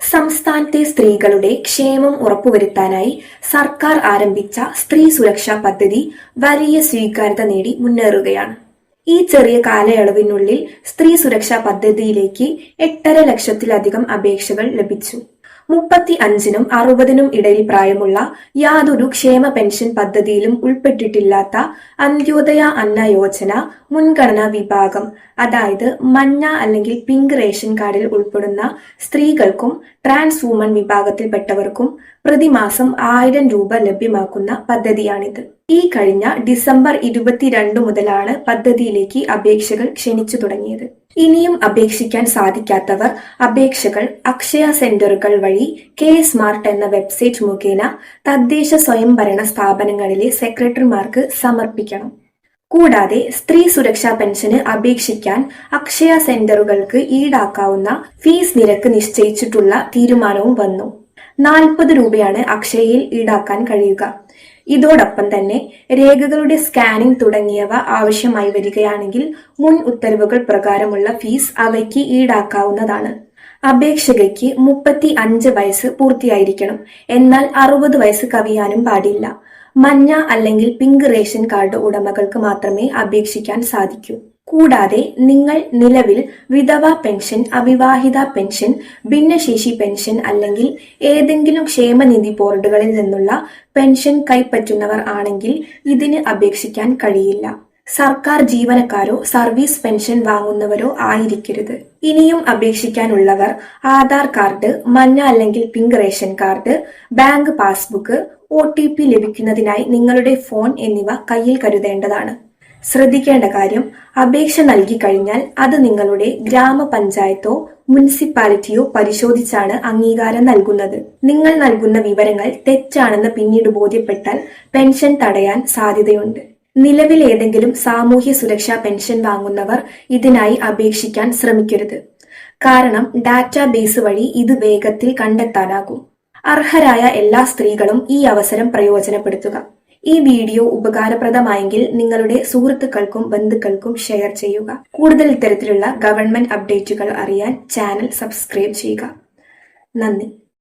സംസ്ഥാനത്തെ സ്ത്രീകളുടെ ക്ഷേമം ഉറപ്പുവരുത്താനായി സർക്കാർ ആരംഭിച്ച സ്ത്രീ സുരക്ഷാ പദ്ധതി വലിയ സ്വീകാര്യത നേടി മുന്നേറുകയാണ്. ഈ ചെറിയ കാലയളവിനുള്ളിൽ സ്ത്രീ സുരക്ഷാ പദ്ധതിയിലേക്ക് എട്ടര ലക്ഷത്തിലധികം അപേക്ഷകൾ ലഭിച്ചു. മുപ്പത്തി അഞ്ചിനും അറുപതിനും ഇടയിൽ പ്രായമുള്ള യാതൊരു ക്ഷേമ പെൻഷൻ പദ്ധതിയിലും ഉൾപ്പെട്ടിട്ടില്ലാത്ത അന്ത്യോദയ അന്ന യോജന മുൻഗണനാ വിഭാഗം അതായത് മഞ്ഞ അല്ലെങ്കിൽ പിങ്ക് റേഷൻ കാർഡിൽ ഉൾപ്പെടുന്ന സ്ത്രീകൾക്കും ട്രാൻസ് വുമൺ വിഭാഗത്തിൽപ്പെട്ടവർക്കും പ്രതിമാസം ആയിരം രൂപ ലഭ്യമാക്കുന്ന പദ്ധതിയാണിത്. ഈ കഴിഞ്ഞ ഡിസംബർ ഇരുപത്തിരണ്ട് മുതലാണ് പദ്ധതിയിലേക്ക് അപേക്ഷകൾ ക്ഷണിച്ചു തുടങ്ങിയത്. ഇനിയും അപേക്ഷിക്കാൻ സാധിക്കാത്തവർ അപേക്ഷകൾ അക്ഷയ സെന്ററുകൾ വഴി കെ സ്മാർട്ട് എന്ന വെബ്സൈറ്റ് മുഖേന തദ്ദേശ സ്വയംഭരണ സ്ഥാപനങ്ങളിലെ സെക്രട്ടറിമാർക്ക് സമർപ്പിക്കണം. കൂടാതെ സ്ത്രീ സുരക്ഷാ പെൻഷന് അപേക്ഷിക്കാൻ അക്ഷയ സെന്ററുകൾക്ക് ഈടാക്കാവുന്ന ഫീസ് നിരക്ക് നിശ്ചയിച്ചിട്ടുള്ള തീരുമാനവും വന്നു. നാൽപ്പത് രൂപയാണ് അക്ഷയയിൽ ഈടാക്കാൻ കഴിയുക. ഇതോടൊപ്പം തന്നെ രേഖകളുടെ സ്കാനിംഗ് തുടങ്ങിയവ ആവശ്യമായി വരികയാണെങ്കിൽ മുൻ ഉത്തരവുകൾ പ്രകാരമുള്ള ഫീസ് അവയ്ക്ക് ഈടാക്കാവുന്നതാണ്. അപേക്ഷകയ്ക്ക് മുപ്പത്തി അഞ്ച് വയസ്സ് പൂർത്തിയായിരിക്കണം. എന്നാൽ അറുപത് വയസ്സ് കവിയാനും പാടില്ല. മഞ്ഞ അല്ലെങ്കിൽ പിങ്ക് റേഷൻ കാർഡ് ഉടമകൾക്ക് മാത്രമേ അപേക്ഷിക്കാൻ സാധിക്കൂ. കൂടാതെ നിങ്ങൾ നിലവിൽ വിധവ പെൻഷൻ അവിവാഹിത പെൻഷൻ ഭിന്നശേഷി പെൻഷൻ അല്ലെങ്കിൽ ഏതെങ്കിലും ക്ഷേമനിധി ബോർഡുകളിൽ നിന്നുള്ള പെൻഷൻ കൈപ്പറ്റുന്നവർ ആണെങ്കിൽ ഇതിന് അപേക്ഷിക്കാൻ കഴിയില്ല. സർക്കാർ ജീവനക്കാരോ സർവീസ് പെൻഷൻ വാങ്ങുന്നവരോ ആയിരിക്കരുത്. ഇനിയും അപേക്ഷിക്കാനുള്ളവർ ആധാർ കാർഡ് മഞ്ഞ അല്ലെങ്കിൽ pink ration card bank passbook O ലഭിക്കുന്നതിനായി നിങ്ങളുടെ ഫോൺ എന്നിവ കയ്യിൽ കരുതേണ്ടതാണ്. ശ്രദ്ധിക്കേണ്ട കാര്യം അപേക്ഷ നൽകി കഴിഞ്ഞാൽ അത് നിങ്ങളുടെ ഗ്രാമപഞ്ചായത്തോ മുനിസിപ്പാലിറ്റിയോ പരിശോധിച്ചാണ് അംഗീകാരം നൽകുന്നത്. നിങ്ങൾ നൽകുന്ന വിവരങ്ങൾ തെറ്റാണെന്ന് പിന്നീട് ബോധ്യപ്പെട്ടാൽ പെൻഷൻ തടയാൻ സാധ്യതയുണ്ട്. നിലവിൽ ഏതെങ്കിലും സാമൂഹ്യ സുരക്ഷാ പെൻഷൻ വാങ്ങുന്നവർ ഇതിനായി അപേക്ഷിക്കാൻ ശ്രമിക്കരുത്. കാരണം ഡാറ്റാബേസ് വഴി ഇത് വേഗത്തിൽ കണ്ടെത്താനാകും. അർഹരായ എല്ലാ സ്ത്രീകളും ഈ അവസരം പ്രയോജനപ്പെടുത്തുക. ഈ വീഡിയോ ഉപകാരപ്രദമായെങ്കിൽ നിങ്ങളുടെ സുഹൃത്തുക്കൾക്കും ബന്ധുക്കൾക്കും ഷെയർ ചെയ്യുക. കൂടുതൽ ഇത്തരത്തിലുള്ള ഗവൺമെന്റ് അപ്ഡേറ്റുകൾ അറിയാൻ ചാനൽ സബ്സ്ക്രൈബ് ചെയ്യുക. നന്ദി.